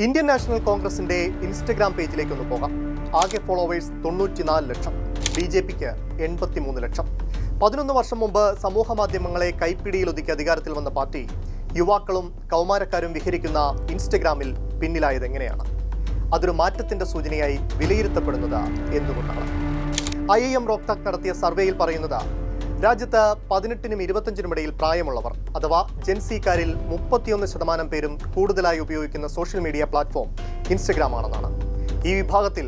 Indian national കോൺഗ്രസിന്റെ Instagram പേജിലേക്ക് ഒന്ന് പോകാം. ആകെ ഫോളോവേഴ്സ് തൊണ്ണൂറ്റിനാല് ലക്ഷം ബി ജെ പിക്ക് എൺപത്തിമൂന്ന് ലക്ഷം. പതിനൊന്ന് വർഷം മുമ്പ് സമൂഹ മാധ്യമങ്ങളെ കൈപ്പിടിയിൽ ഒതുക്കി അധികാരത്തിൽ വന്ന പാർട്ടി യുവാക്കളും കൗമാരക്കാരും വിഹരിക്കുന്ന ഇൻസ്റ്റഗ്രാമിൽ പിന്നിലായത് എങ്ങനെയാണ്? അതൊരു മാറ്റത്തിന്റെ സൂചനയായി വിലയിരുത്തപ്പെടുന്നത് എന്തുകൊണ്ടാണ്? ഐ എം റോക്താക് നടത്തിയ സർവേയിൽ പറയുന്നത് രാജ്യത്ത് പതിനെട്ടിനും ഇരുപത്തഞ്ചിനും ഇടയിൽ പ്രായമുള്ളവർ അഥവാ ജെൻസിക്കാരിൽ മുപ്പത്തിയൊന്ന് ശതമാനം പേരും കൂടുതലായി ഉപയോഗിക്കുന്ന സോഷ്യൽ മീഡിയ പ്ലാറ്റ്ഫോം ഇൻസ്റ്റഗ്രാമാണെന്നാണ് ഈ വിഭാഗത്തിൽ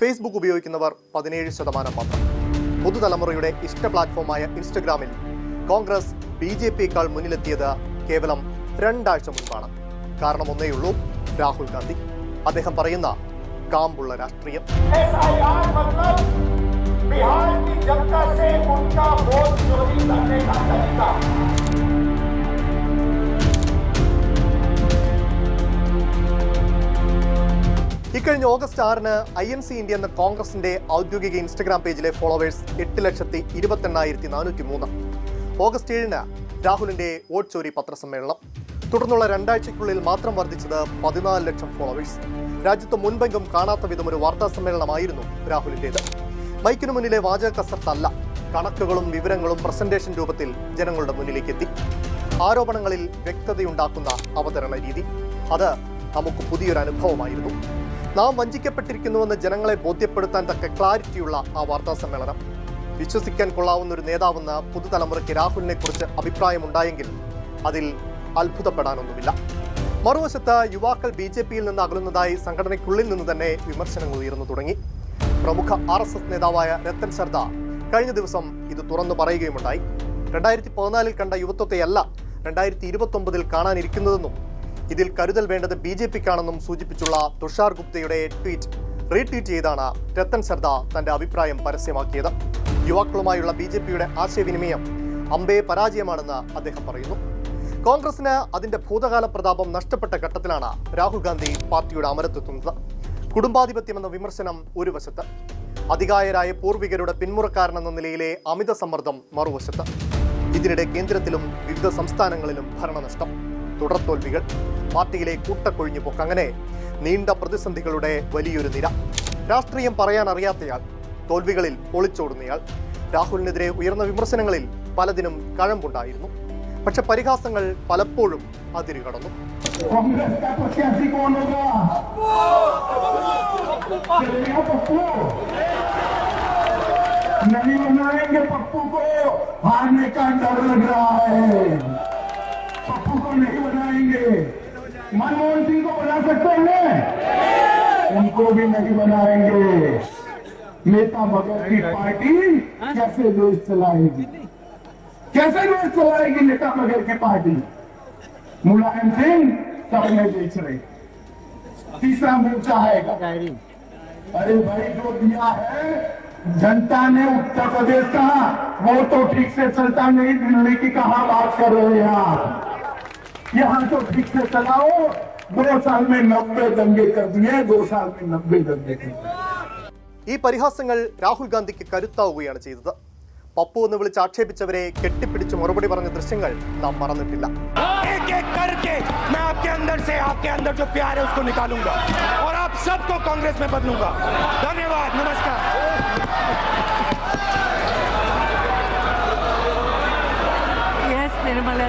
ഫേസ്ബുക്ക് ഉപയോഗിക്കുന്നവർ പതിനേഴ് ശതമാനം മാത്രം. പുതുതലമുറയുടെ ഇഷ്ട പ്ലാറ്റ്ഫോമായ ഇൻസ്റ്റഗ്രാമിൽ കോൺഗ്രസ് ബി ജെ പിയേക്കാൾ മുന്നിലെത്തിയത് കേവലം രണ്ടാഴ്ച മുൻപാണ്. കാരണം ഒന്നേയുള്ളൂ രാഹുൽ ഗാന്ധി. അദ്ദേഹം പറയുന്ന കാമ്പുള്ള രാഷ്ട്രീയം. बिहार की जनता से उनका वोट चोरी करने का तरीका ഇക്കഴിഞ്ഞ ഓഗസ്റ്റ് ആറിന് ഐ എൻ സി ഇന്ത്യ എന്ന കോൺഗ്രസിന്റെ ഔദ്യോഗിക ഇൻസ്റ്റഗ്രാം പേജിലെ ഫോളോവേഴ്സ് എട്ട് ലക്ഷത്തി ഇരുപത്തെണ്ണായിരത്തി നാനൂറ്റി മൂന്ന് ഓഗസ്റ്റ് ഏഴിന് രാഹുലിന്റെ വോട്ട് ചോരി പത്രസമ്മേളനം തുടർന്നുള്ള രണ്ടാഴ്ചയ്ക്കുള്ളിൽ മാത്രം വർദ്ധിച്ചത് പതിനാല് ലക്ഷം ഫോളോവേഴ്സ് രാജ്യത്ത് മുൻപെങ്കും കാണാത്ത വിധം ഒരു വാർത്താ സമ്മേളനമായിരുന്നു രാഹുലിന്റേത് മൈക്കിനു മുന്നിലെ വാചക കസർത്തല്ല കണക്കുകളും വിവരങ്ങളും പ്രസന്റേഷൻ രൂപത്തിൽ ജനങ്ങളുടെ മുന്നിലേക്ക് എത്തി ആരോപണങ്ങളിൽ വ്യക്തതയുണ്ടാക്കുന്ന അവതരണ രീതി. അത് നമുക്ക് പുതിയൊരു അനുഭവമായിരുന്നു. നാം വഞ്ചിക്കപ്പെട്ടിരിക്കുന്നുവെന്ന് ജനങ്ങളെ ബോധ്യപ്പെടുത്താൻ തക്ക ക്ലാരിറ്റിയുള്ള ആ വാർത്താ സമ്മേളനം. വിശ്വസിക്കാൻ കൊള്ളാവുന്ന ഒരു നേതാവെന്ന് പുതുതലമുറയ്ക്ക് രാഹുലിനെ കുറിച്ച് അഭിപ്രായമുണ്ടായെങ്കിൽ അതിൽ അത്ഭുതപ്പെടാനൊന്നുമില്ല. മറുവശത്ത് യുവാക്കൾ ബി ജെ പിയിൽ നിന്ന് അകലുന്നതായി സംഘടനയ്ക്കുള്ളിൽ നിന്ന് തന്നെ വിമർശനങ്ങൾ ഉയർന്നു തുടങ്ങി. പ്രമുഖ ആർ എസ് എസ് നേതാവായ രത്തൻ സർദാർ കഴിഞ്ഞ ദിവസം ഇത് തുറന്നു പറയുകയുമുണ്ടായി. രണ്ടായിരത്തി പതിനാലിൽ കണ്ട യുവത്വത്തെയല്ല രണ്ടായിരത്തി ഇരുപത്തൊമ്പതിൽ കാണാനിരിക്കുന്നതെന്നും ഇതിൽ കരുതൽ വേണ്ടത് ബി ജെ പിക്കാണെന്നും സൂചിപ്പിച്ചുള്ള തുഷാർ ഗുപ്തയുടെ ട്വീറ്റ് റീട്വീറ്റ് ചെയ്താണ് രത്തൻ സർദാർ തന്റെ അഭിപ്രായം പരസ്യമാക്കിയത്. യുവാക്കളുമായുള്ള ബി ജെ പിയുടെ ആശയവിനിമയം അമ്പേ പരാജയമാണെന്ന് അദ്ദേഹം പറയുന്നു. കോൺഗ്രസിന് അതിന്റെ ഭൂതകാല പ്രതാപം നഷ്ടപ്പെട്ട ഘട്ടത്തിലാണ് രാഹുൽ ഗാന്ധി പാർട്ടിയുടെ അമരത്വെത്തുന്നത് കുടുംബാധിപത്യം എന്ന വിമർശനം ഒരു വശത്ത്. അധികായരായ പൂർവികരുടെ പിന്മുറക്കാരനെന്ന നിലയിലെ അമിത സമ്മർദ്ദം മറുവശത്ത്. ഇതിനിടെ കേന്ദ്രത്തിലും വിവിധ സംസ്ഥാനങ്ങളിലും ഭരണനഷ്ടം തുടർത്തോൽവികൾ പാർട്ടിയിലെ കൂട്ടക്കൊഴിഞ്ഞു പോക്ക്. അങ്ങനെ നീണ്ട പ്രതിസന്ധികളുടെ വലിയൊരു നിര. രാഷ്ട്രീയം പറയാൻ അറിയാത്തയാൾ തോൽവികളിൽ ഒളിച്ചോടുന്നയാൾ രാഹുലിനെതിരെ ഉയർന്ന വിമർശനങ്ങളിൽ പലതിനും കഴമ്പുണ്ടായിരുന്നു. പക്ഷെ പരിഹാസങ്ങൾ പലപ്പോഴും അതിരുകടന്നു कांग्रेस का प्रत्याशी कौन होगा चलेगा पप्पू नहीं बनाएंगे पप्पू को हारने का डर लग रहा है पप्पू को नहीं बनाएंगे मनमोहन सिंह को बना सकते हैं उनको भी नहीं बनाएंगे नेता मगर की पार्टी कैसे देश चलाएगी कैसे देश चलाएगी नेता मगर की पार्टी मुलायम सिंह सबने बेच रहे तीसरा मोर्चा है अरे भाई जो दिया है जनता ने उत्तर प्रदेश का वो तो ठीक से चलता नहीं दिल्ली की कहा बात कर रहे हैं आप यहाँ तो ठीक से चलाओ दो साल में नब्बे दंगे कर दिए दो साल में नब्बे दंगे कर दिए ഈ പരിഹാസങ്ങൾ രാഹുൽ ഗാന്ധിക്ക് കരുത്താവുകയാണ് ചെയ്തത് പപ്പു എന്ന് വിളിച്ച് ആക്ഷേപിച്ചവരെ കെട്ടിപ്പിടിച്ച് മറുപടി പറഞ്ഞ ദൃശ്യങ്ങൾ നാം മറന്നിട്ടില്ല കോൺഗ്രസ് ധന്യവാദ് നമസ്കാരം നിർമ്മല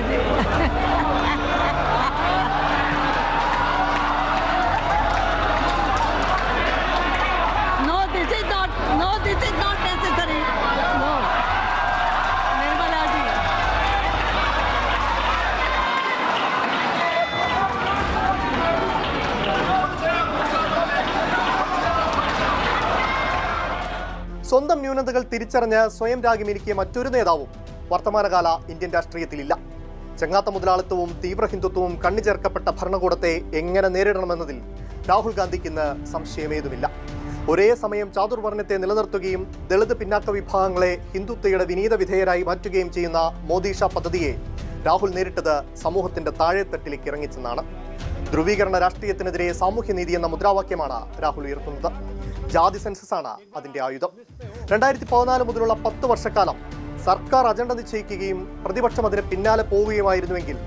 സ്വന്തം ന്യൂനതകൾ തിരിച്ചറിഞ്ഞ് സ്വയം രാഗിമിരിക്കിയ മറ്റൊരു നേതാവും വർത്തമാനകാല ഇന്ത്യൻ രാഷ്ട്രീയത്തിലില്ല. ചെങ്ങാത്ത മുതലാളിത്തവും തീവ്ര ഹിന്ദുത്വവും കണ്ണിചേർക്കപ്പെട്ട ഭരണകൂടത്തെ എങ്ങനെ നേരിടണമെന്നതിൽ രാഹുൽ ഗാന്ധിക്ക് ഇന്ന് സംശയമേതുമില്ല. ഒരേ സമയം ചാതുർവർണത്തെ നിലനിർത്തുകയും ദളിത് പിന്നാക്ക വിഭാഗങ്ങളെ ഹിന്ദുത്വയുടെ വിനീത വിധേയരായി മാറ്റുകയും ചെയ്യുന്ന മോദിഷ പദ്ധതിയെ രാഹുൽ നേരിട്ടത് സമൂഹത്തിന്റെ താഴെത്തട്ടിലേക്ക് ഇറങ്ങിച്ചെന്നാണ്. ധ്രുവീകരണ രാഷ്ട്രീയത്തിനെതിരെ സാമൂഹ്യനീതി എന്ന മുദ്രാവാക്യമാണ് രാഹുൽ ഉയർത്തുന്നത്. ജാതി സെൻസസ് ആണ് അതിന്റെ ആയുധം. രണ്ടായിരത്തി പതിനാല് മുതലുള്ള പത്ത് വർഷക്കാലം സർക്കാർ അജണ്ട നിശ്ചയിക്കുകയും പ്രതിപക്ഷം അതിന് പിന്നാലെ പോവുകയുമായിരുന്നുവെങ്കിൽ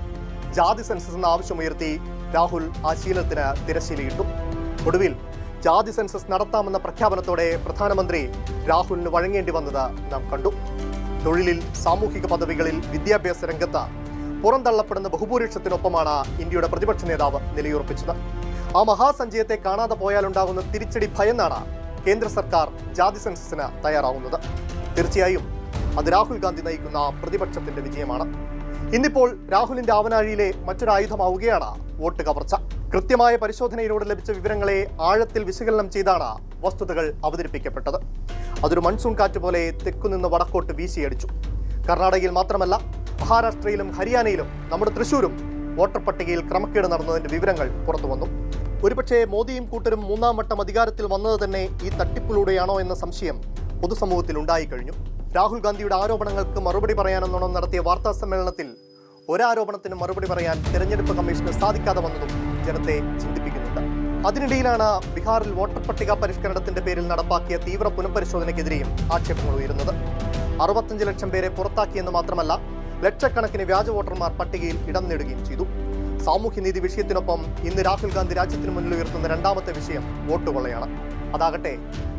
ജാതി സെൻസസ് എന്ന ആവശ്യമുയർത്തി രാഹുൽ ആ ശീലത്തിന് ഒടുവിൽ ജാതി സെൻസസ് നടത്താമെന്ന പ്രഖ്യാപനത്തോടെ പ്രധാനമന്ത്രി രാഹുലിന് വഴങ്ങേണ്ടി വന്നത് നാം കണ്ടു. തൊഴിലിൽ സാമൂഹിക പദവികളിൽ വിദ്യാഭ്യാസ രംഗത്ത് പുറന്തള്ളപ്പെടുന്ന ബഹുഭൂരിക്ഷത്തിനൊപ്പമാണ് ഇന്ത്യയുടെ പ്രതിപക്ഷ നേതാവ് നിലയുറപ്പിച്ചത്. ആ മഹാസഞ്ചയത്തെ കാണാതെ പോയാലുണ്ടാകുന്ന തിരിച്ചടി ഭയന്നാണ് കേന്ദ്ര സർക്കാർ ജാതി സെൻസസിന് തയ്യാറാവുന്നത്. തീർച്ചയായും അത് രാഹുൽ ഗാന്ധി നയിക്കുന്ന പ്രതിപക്ഷത്തിന്റെ വിജയമാണ്. ഇന്നിപ്പോൾ രാഹുലിന്റെ ആവനാഴിയിലെ മറ്റൊരായുധമാവുകയാണ് വോട്ട് കവർച്ച. കൃത്യമായ പരിശോധനയിലൂടെ ലഭിച്ച വിവരങ്ങളെ ആഴത്തിൽ വിശകലനം ചെയ്താണ് വസ്തുതകൾ അവതരിപ്പിക്കപ്പെട്ടത്. അതൊരു മൺസൂൺ കാറ്റ് പോലെ തെക്കുനിന്ന് വടക്കോട്ട് വീശിയടിച്ചു. കർണാടകയിൽ മാത്രമല്ല മഹാരാഷ്ട്രയിലും ഹരിയാനയിലും നമ്മുടെ തൃശൂരും വോട്ടർ പട്ടികയിൽ ക്രമക്കേട് നടന്നതിന്റെ വിവരങ്ങൾ പുറത്തു വന്നു ഒരുപക്ഷെ മോദിയും കൂട്ടരും മൂന്നാം വട്ടം അധികാരത്തിൽ വന്നത് തന്നെ ഈ തട്ടിപ്പിലൂടെയാണോ എന്ന സംശയം പൊതുസമൂഹത്തിൽ ഉണ്ടായിക്കഴിഞ്ഞു രാഹുൽ ഗാന്ധിയുടെ ആരോപണങ്ങൾക്ക് മറുപടി പറയാനെന്നോണം നടത്തിയ വാർത്താ സമ്മേളനത്തിൽ ഒരാരോപണത്തിന് മറുപടി പറയാൻ തെരഞ്ഞെടുപ്പ് കമ്മീഷന് സാധിക്കാതെ വന്നതും ജനത്തെ ചിന്തിപ്പിക്കുന്നുണ്ട്. അതിനിടയിലാണ് ബീഹാറിൽ വോട്ടർ പട്ടിക പരിഷ്കരണത്തിന്റെ പേരിൽ നടപ്പാക്കിയ തീവ്ര പുനഃപരിശോധനയ്ക്കെതിരെയും ആക്ഷേപങ്ങൾ ഉയരുന്നത്. അറുപത്തഞ്ച് ലക്ഷം പേരെ പുറത്താക്കിയെന്ന് മാത്രമല്ല ലക്ഷക്കണക്കിന് വ്യാജ വോട്ടർമാർ പട്ടികയിൽ ഇടം നേടുകയും ചെയ്തു. സാമൂഹ്യനീതി വിഷയത്തിനൊപ്പം ഇന്ന് രാഹുൽ ഗാന്ധി രാജ്യത്തിന് മുന്നിൽ ഉയർത്തുന്ന രണ്ടാമത്തെ വിഷയം വോട്ടുകൊള്ളയാണ് അതാകട്ടെ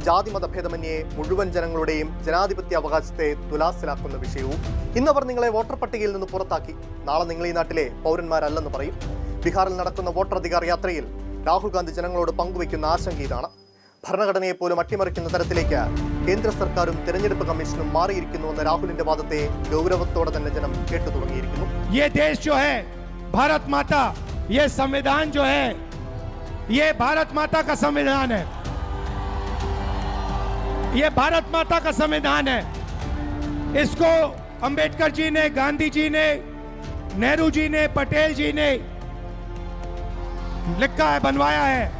ജാതി മതഭേദമന്യേ മുഴുവൻ ജനങ്ങളുടെയും ജനാധിപത്യ അവകാശത്തെ തുലാസിലാക്കുന്ന വിഷയവും ഇന്നവർ നിങ്ങളെ വോട്ടർ പട്ടികയിൽ നിന്ന് പുറത്താക്കി. നാളെ നിങ്ങൾ ഈ നാട്ടിലെ പൗരന്മാരല്ലെന്ന് പറയും. ബീഹാറിൽ നടക്കുന്ന വോട്ടറധികാർ യാത്രയിൽ രാഹുൽ ഗാന്ധി ജനങ്ങളോട് പങ്കുവയ്ക്കുന്ന ആശങ്ക ഇതാണ്. ഭരണഘടനയെ പോലും അട്ടിമറിക്കുന്ന തരത്തിലേക്ക് കേന്ദ്ര സർക്കാരും തെരഞ്ഞെടുപ്പ് കമ്മീഷനും മാറിയിരിക്കുന്നുവെന്ന രാഹുലിന്റെ വാദത്തെ ഗൗരവത്തോടെ തന്നെ ജനം കേട്ടു തുടങ്ങിയിരിക്കുന്നു भारत माता, ये संविधान जो है, ये भारत माता का संविधान है। ये भारत माता का संविधान है। इसको अंबेडकर जी ने, गांधी जी ने, नेहरू जी ने, पटेल जी ने लिखा है, बनवाया है।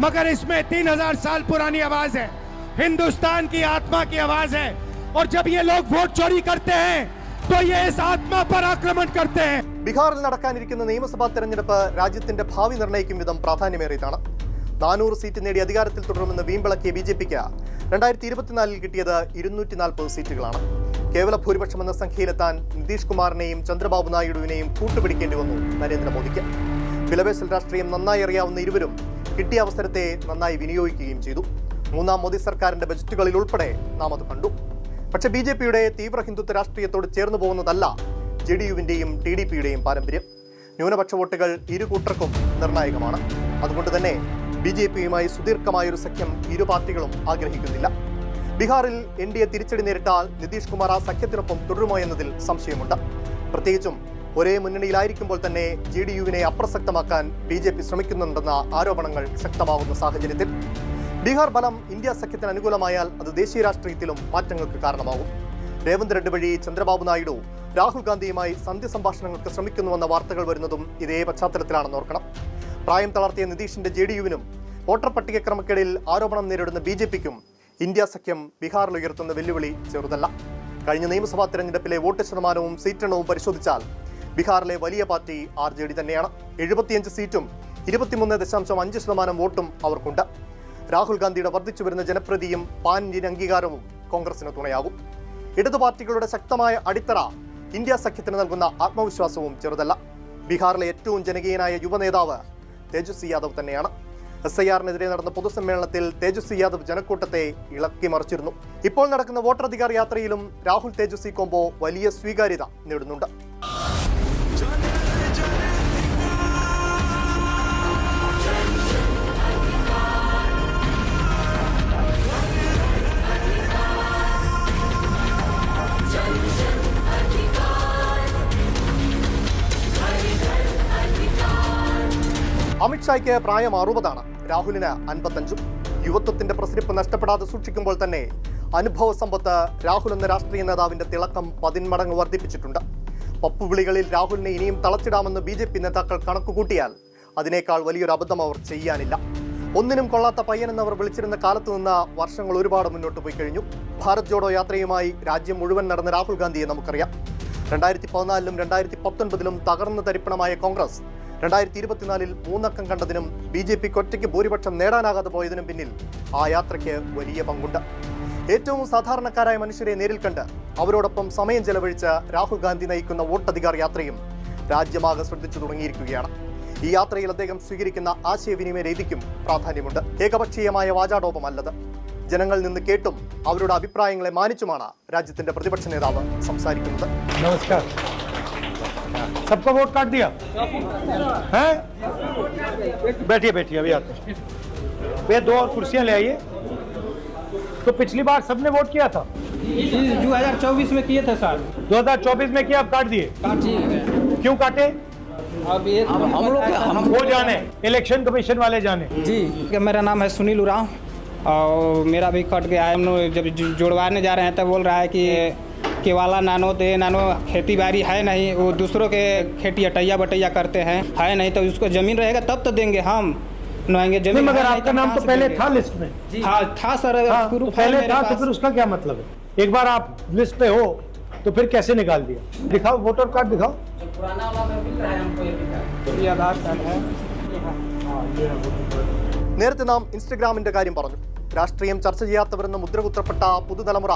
मगर इसमें तीन हज़ार साल पुरानी आवाज़ है। हिंदुस्तान की आत्मा की आवाज़ है। और जब ये लोग वोट चोरी करते हैं ബീഹാറിൽ നടക്കാനിരിക്കുന്ന നിയമസഭാ തെരഞ്ഞെടുപ്പ് രാജ്യത്തിന്റെ ഭാവി നിർണയിക്കും വിധം പ്രാധാന്യമേറിയതാണ്. നാനൂറ് സീറ്റ് നേടി അധികാരത്തിൽ തുടരുമെന്ന് വീമ്പിളക്കിയ ബി ജെ പിക്ക് രണ്ടായിരത്തി ഇരുപത്തിനാലിൽ കിട്ടിയത് ഇരുന്നൂറ്റി നാൽപ്പത് സീറ്റുകളാണ്. കേവല ഭൂരിപക്ഷം എന്ന സംഖ്യയിലെത്താൻ നിതീഷ് കുമാറിനെയും ചന്ദ്രബാബു നായിഡുവിനെയും കൂട്ടുപിടിക്കേണ്ടി വന്നു നരേന്ദ്രമോദിക്ക്. വിലവേശൽ രാഷ്ട്രീയം നന്നായി അറിയാവുന്ന ഇരുവരും കിട്ടിയ അവസരത്തെ നന്നായി വിനിയോഗിക്കുകയും ചെയ്തു. മൂന്നാം മോദി സർക്കാരിന്റെ ബജറ്റുകളിൽ ഉൾപ്പെടെ നാം അത് കണ്ടു. പക്ഷേ ബി ജെ പിയുടെ തീവ്ര ഹിന്ദുത്വ രാഷ്ട്രീയത്തോട് ചേർന്നു പോകുന്നതല്ല ജെ ഡി യുവിന്റെയും ടി ഡി പിയുടെയും പാരമ്പര്യം. ന്യൂനപക്ഷ വോട്ടുകൾ ഇരു കൂട്ടർക്കും നിർണായകമാണ്. അതുകൊണ്ട് തന്നെ ബി ജെ പിയുമായി സുദീർഘമായൊരു സഖ്യം ഇരു പാർട്ടികളും ആഗ്രഹിക്കുന്നില്ല. ബീഹാറിൽ എൻ ഡി എ തിരിച്ചടി നേരിട്ടാൽ നിതീഷ് കുമാർ ആ സഖ്യത്തിനൊപ്പം തുടരുമോ എന്നതിൽ സംശയമുണ്ട്. പ്രത്യേകിച്ചും ഒരേ മുന്നണിയിലായിരിക്കുമ്പോൾ തന്നെ ജെ ഡി യുവിനെ അപ്രസക്തമാക്കാൻ ബി ജെ പി ശ്രമിക്കുന്നുണ്ടെന്ന ആരോപണങ്ങൾ ശക്തമാകുന്ന സാഹചര്യത്തിൽ ബീഹാർ ബലം ഇന്ത്യ സഖ്യത്തിന് അനുകൂലമായാൽ അത് ദേശീയ രാഷ്ട്രീയത്തിലും മാറ്റങ്ങൾക്ക് കാരണമാകും. രേവന്ത് റെഡ്ഡി വഴി ചന്ദ്രബാബു നായിഡു രാഹുൽ ഗാന്ധിയുമായി സന്ധ്യ സംഭാഷണങ്ങൾക്ക് ശ്രമിക്കുന്നുവെന്ന വാർത്തകൾ വരുന്നതും ഇതേ പശ്ചാത്തലത്തിലാണെന്ന് ഓർക്കണം. പ്രായം തളർത്തിയ നിതീഷിന്റെ ജെ ഡി യുവിനും വോട്ടർ പട്ടിക ക്രമക്കേടിൽ ആരോപണം നേരിടുന്ന ബി ജെ പിക്കും ഇന്ത്യ സഖ്യം ബീഹാറിൽ ഉയർത്തുന്ന വെല്ലുവിളി ചെറുതല്ല. കഴിഞ്ഞ നിയമസഭാ തെരഞ്ഞെടുപ്പിലെ വോട്ട് ശതമാനവും സീറ്റെണ്ണവും പരിശോധിച്ചാൽ ബീഹാറിലെ വലിയ പാർട്ടി ആർ ജെ ഡി തന്നെയാണ്. എഴുപത്തിയഞ്ച് സീറ്റും ഇരുപത്തിമൂന്ന് ദശാംശം അഞ്ച് ശതമാനം വോട്ടും അവർക്കുണ്ട്. രാഹുൽ ഗാന്ധിയുടെ വർദ്ധിച്ചു വരുന്ന ജനപ്രീതിയും ഇന്ത്യൻ അംഗീകാരവും കോൺഗ്രസിന് തുണയാകും. ഇടതു പാർട്ടികളുടെ ശക്തമായ അടിത്തറ ഇന്ത്യ സഖ്യത്തിന് നൽകുന്ന ആത്മവിശ്വാസവും ചെറുതല്ല. ബീഹാറിലെ ഏറ്റവും ജനകീയനായ യുവനേതാവ് തേജസ്വി യാദവ് തന്നെയാണ്. എസ് ഐ ആറിനെതിരെ നടന്ന പൊതുസമ്മേളനത്തിൽ തേജസ്വി യാദവ് ജനക്കൂട്ടത്തെ ഇളക്കി മറിച്ചിരുന്നു. ഇപ്പോൾ നടക്കുന്ന വോട്ടർ അധികാർ യാത്രയിലും രാഹുൽ തേജസ്വി കോംബോ വലിയ സ്വീകാര്യത നേടുന്നുണ്ട്. അമിത്ഷായ്ക്ക് പ്രായം അറുപതാണ്. രാഹുലിന് അൻപത്തഞ്ചും യുവത്വത്തിന്റെ പ്രസരിപ്പ് നഷ്ടപ്പെടാതെ സൂക്ഷിക്കുമ്പോൾ തന്നെ അനുഭവ സമ്പത്ത് രാഹുൽ എന്ന രാഷ്ട്രീയ നേതാവിന്റെ തിളക്കം പതിന്മടങ്ങ് വർദ്ധിപ്പിച്ചിട്ടുണ്ട്. പപ്പുവിളികളിൽ രാഹുലിനെ ഇനിയും തളച്ചിടാമെന്ന് ബി ജെ പി നേതാക്കൾ കണക്കുകൂട്ടിയാൽ അതിനേക്കാൾ വലിയൊരു അബദ്ധം അവർ ചെയ്യാനില്ല. ഒന്നിനും കൊള്ളാത്ത പയ്യനെന്ന് അവർ വിളിച്ചിരുന്ന കാലത്ത് നിന്ന് വർഷങ്ങൾ ഒരുപാട് മുന്നോട്ട് പോയി കഴിഞ്ഞു. ഭാരത് ജോഡോ യാത്രയുമായി രാജ്യം മുഴുവൻ നടന്ന രാഹുൽ ഗാന്ധിയെ നമുക്കറിയാം. രണ്ടായിരത്തി പതിനാലിലും രണ്ടായിരത്തി പത്തൊൻപതിലും തകർന്നു തരിപ്പണമായ കോൺഗ്രസ് രണ്ടായിരത്തി ഇരുപത്തിനാലിൽ മൂന്നക്കം കണ്ടതിനും ബി ജെ പിക്ക് ഒറ്റയ്ക്ക് ഭൂരിപക്ഷം നേടാനാകാതെ പോയതിനും പിന്നിൽ ആ യാത്രയ്ക്ക് വലിയ പങ്കുണ്ട്. ഏറ്റവും സാധാരണക്കാരായ മനുഷ്യരെ നേരിൽ കണ്ട് അവരോടൊപ്പം സമയം ചെലവഴിച്ച രാഹുൽ ഗാന്ധി നയിക്കുന്ന വോട്ടധികാർ യാത്രയും രാജ്യമാകെ ശ്രദ്ധിച്ചു തുടങ്ങിയിരിക്കുകയാണ്. ഈ യാത്രയിൽ അദ്ദേഹം സ്വീകരിക്കുന്ന ആശയവിനിമയ രീതിക്കും പ്രാധാന്യമുണ്ട്. ഏകപക്ഷീയമായ വാചാടോപമല്ലത്. ജനങ്ങളിൽ നിന്ന് കേട്ടും അവരുടെ അഭിപ്രായങ്ങളെ മാനിച്ചുമാണ് രാജ്യത്തിന്റെ പ്രതിപക്ഷ നേതാവ് സംസാരിക്കുന്നത്. നമസ്കാരം. सबका वोट काट दिया? हैं? बैठिए बैठिए अभी आते भैया दो और कुर्सियाँ ले आइए। तो पिछली बार सबने वोट किया था? दो हज़ार चौबीस में किए थे सर। 2024 में किया अब काट दिए? क्यों काटे? अब ये हम लोग हम वो जाने इलेक्शन कमीशन वाले जाने। जी मेरा नाम है सुनील उराव और मेरा भी कट गया। है हम लोग जब जुड़वाने जा रहे हैं तब बोल रहा है कि केवाला नानो दे नानो खेती बाड़ी है नहीं वो दूसरों के खेती अटैया बटैया करते हैं है नहीं तो उसको जमीन रहेगा तब तो देंगे हम नहाएंगे नहीं जमीन मगर है नहीं आपका तो नाम कहाँ तो से पहले देंगे? था लिस्ट में हाँ था सर हाँ, तो प्रूफ है पहले मेरे था तो पास। फिर उसका क्या मतलब है एक बार आप लिस्ट पे हो तो फिर कैसे निकाल दिया दिखाओ वोटर कार्ड दिखाओ पुराना वाला में मिल रहा है हमको ये भी कार्ड। ये आधार कार्ड है നേരത്തെ നാം ഇൻസ്റ്റഗ്രാമിന്റെ കാര്യം പറഞ്ഞു രാഷ്ട്രീയം ചർച്ച ചെയ്യാത്തവരെന്ന് മുദ്രകുത്തപ്പെട്ട പുതുതലമുറ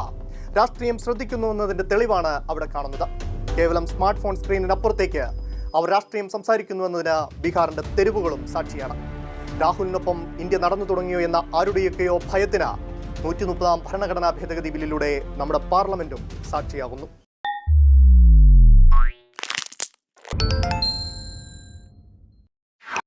രാഷ്ട്രീയം ശ്രദ്ധിക്കുന്നു എന്നതിന്റെ തെളിവാണ് അവിടെ കാണുന്നത്. കേവലം സ്മാർട്ട് ഫോൺ സ്ക്രീനിനപ്പുറത്തേക്ക് അവർ രാഷ്ട്രീയം സംസാരിക്കുന്നു എന്നതിന് ബീഹാറിന്റെ തെരുവുകളും സാക്ഷിയാണ്. രാഹുലിനൊപ്പം ഇന്ത്യ നടന്നു തുടങ്ങിയോ എന്ന ആരുടെയൊക്കെയോ ഭയത്തിന് നൂറ്റി മുപ്പതാം ഭരണഘടനാ ഭേദഗതി ബില്ലിലൂടെ നമ്മുടെ പാർലമെന്റും സാക്ഷിയാകുന്നു.